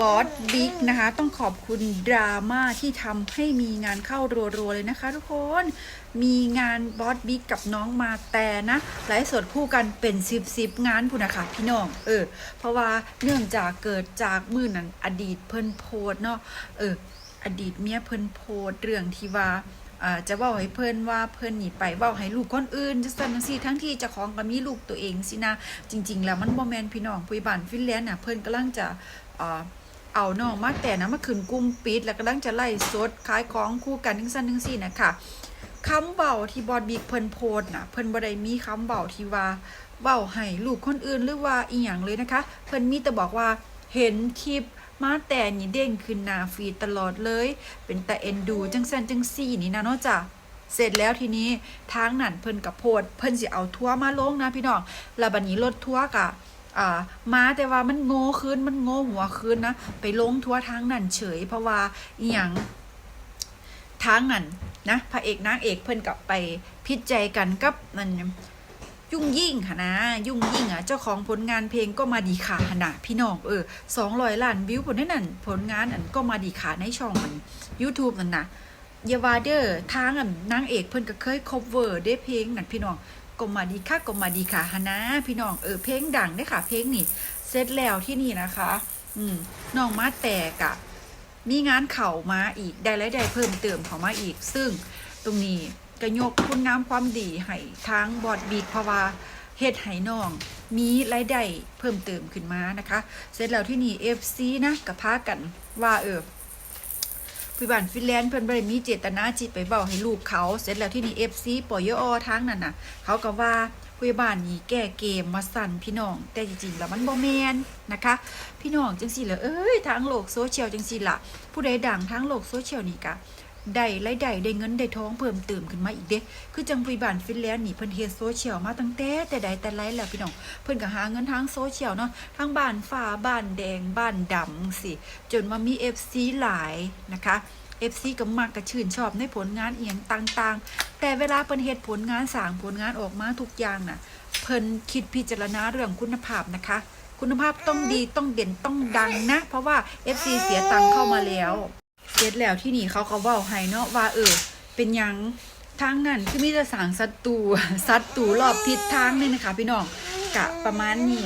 บอสบิ๊กนะคะ ต้องขอบคุณดราม่าที่ทำให้มีงานเข้ารัวๆเลยนะคะ ทุกคนมีงานบอสบิ๊กกับน้องมาแต่นะไลฟ์สดคู่กันเป็นสิบสิบงานพูนนะคะพี่น้องเออ เพราะว่าเนื่องจากเกิดจากมือนั้นอดีตเพิ่นโพสต์เนาะเออ อดีตเมียเพิ่นโพสต์เรื่องที่ว่าอ่าจะว้าให้เพิ่นว่าเพิ่นหนีไปว้าให้ลูกคนอื่นจังซั่นจังซี่ทั้งที่จ้าของก็มีลูกตัวเองสินะ จริง ๆ แล้วมันบ่แมนพี่น้องผู้บ้านฟินแลนด์น่ะเพิ่นกำลังจะ เอาน้องมาแต่นะมาขึ้นกลุ่มปิด แล้วกำลังจะไล่สดขายของคู่กันจังซั่นจังซี่นะคะคำเว้าที่บอดบิ๊กเพิ่นโพสต์น่ะเพิ่นบ่ได้มีคำเว้าที่ว่าเว้าให้ลูกคนอื่นหรือว่าอีหยังเลยนะคะ เพิ่นมีแต่บอกว่าเห็นคลิปมาแต่นี่เด้งขึ้นหน้าฟีดตลอดเลย เป็นแต่เอ็นดูจังสั้นจังซี่นี่นะเนาะจ้ะเสร็จแล้วทีนี้ทางนั่นเพิ่นกับโพด เพิ่นสิเอาทัวร์มาลงนะพี่น้องแล้วบัดนี้รถทัวร์กะ อ่ามาแต่ว่ามันโง่ขึ้นมันโง่หัวขึ้นนะไปลงทัวทางนั่นเฉย เพราะว่าอีหยังทางนั่นนะพระเอกนางเอกเพิ่นกับไปพิจใจกันกับนั่นยุ่งยิ่งค่ะนะ ยุ่งยิ่งอะเจ้าของผลงานเพลงก็มาดีขาขนาพี่น้องเออสองร้อยล้านวิวผลนั่นนผลงานอันก็มาดีขาในช่องมัน YouTube นั่นนะอยาวาเดอร์ทางอันนางเอกเพิ่นก็เคย cover ได้เพลงนั่นพี่น้อง ก็มาดีค่ะก็มาดีค่ะฮะนะพี่น้องเออเพลงดังได้ค่ะ เพลงนี่เสร็จแล้วที่นี่นะคะ อืมน้องมาแตกอะมีงานเข่ามาอีกได้รายได้เพิ่มเติมเขามาอีก ซึ่งตรงนี้ก็ยกคุณน้ำความดีให้ทางบอดบีดเพราวาเฮ็ดให้น้อง มีรายได้เพิ่มเติมขึ้นมานะคะ เสร็จแล้วที่นี่ FC นะกับพากันว่าเออ พิบ้านฟินแลนด์เพิ่นบ่ได้มีเจตนาจิตไปเว้าให้ลูกเขาเสร็จแล้วที่นี่ FC ปอยออทางนั้นน่ะ เขาก็ว่าผู้บ้านนี้แก้เกมมาสั่นพี่น้อง แต่จริงๆแล้วมันบ่แมนนะคะ พี่น้องจังสี่เหรอเอ้ยทางโลกโซเชียลจังสี่ล่ะ ผู้ใดดังทางโลกโซเชียลนี่กะ ได้รายได้ได้เงินได้ท้องเพิ่มเติมขึ้นมาอีกเด้คือจังผู้บ้านฟินแลนด์นี่เพิ่นเฮ็ดโซเชียลมาตั้งแต่แต่ใดแต่ไรแล้วพี่น้องเพิ่นก็หาเงินทางโซเชียลเนาะทางบ้านฟ้าบ้านแดงบ้านดำสิจนมามี FC หลายนะคะ FC ก็มักกระชื่นชอบในผลงานเอียงต่างๆ แต่เวลาเพิ่นเฮ็ดผลงานสร้างผลงานออกมาทุกอย่างน่ะ เพิ่นคิดพิจารณาเรื่องคุณภาพนะคะ คุณภาพต้องดีต้องเด่นต้องดังนะ เพราะว่า FC เสียตังค์เข้ามาแล้ว เก็ตแล้วที่นี่เขาก็เว้าให้เนาะว่าเออ เป็นยังทางนั้นคือมีแต่สางศัตรูศัตรูรอบทิศทางเลยนะคะ พี่น้องกะประมาณนี้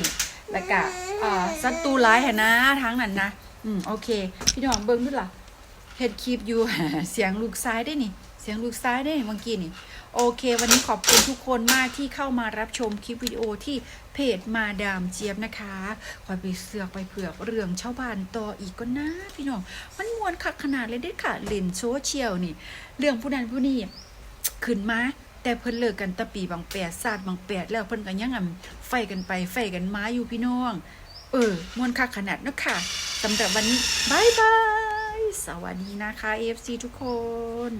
แล้วกะอ่าศัตรูร้ายแหนะทางนั้นนะอืมโอเค พี่น้องเบิ้งดูล่ะเฮ็ดคลิปอยู่เสียงลูกซ้ายได้นี่ เสียงลูกซ้ายได้เมื่อกี้นี่ โอเค วันนี้ขอบคุณทุกคนมากที่เข้ามารับชมคลิปวิดีโอที่เพจมาดามเจี๊ยบนะคะคอยไปเสือกไปเผือกเรื่องชาวบ้านต่ออีกก็นะพี่น้อง มันมวนคักขนาดเลยเด้อค่ะเล่นโซเชียลนี่ เรื่องผู้นั้นผู้นี้ขึ้นมาแต่เพิ่นเลิกกันตะปีบางแปดศาสตร์บางแปดแล้วเพิ่นก็ยังอ่ำไฟกันไปไฟกันมาอยู่พี่น้อง เออมวนคักขนาดนะค่ะสำหรับวันนี้บายบายสวัสดีนะคะ FC ทุกคน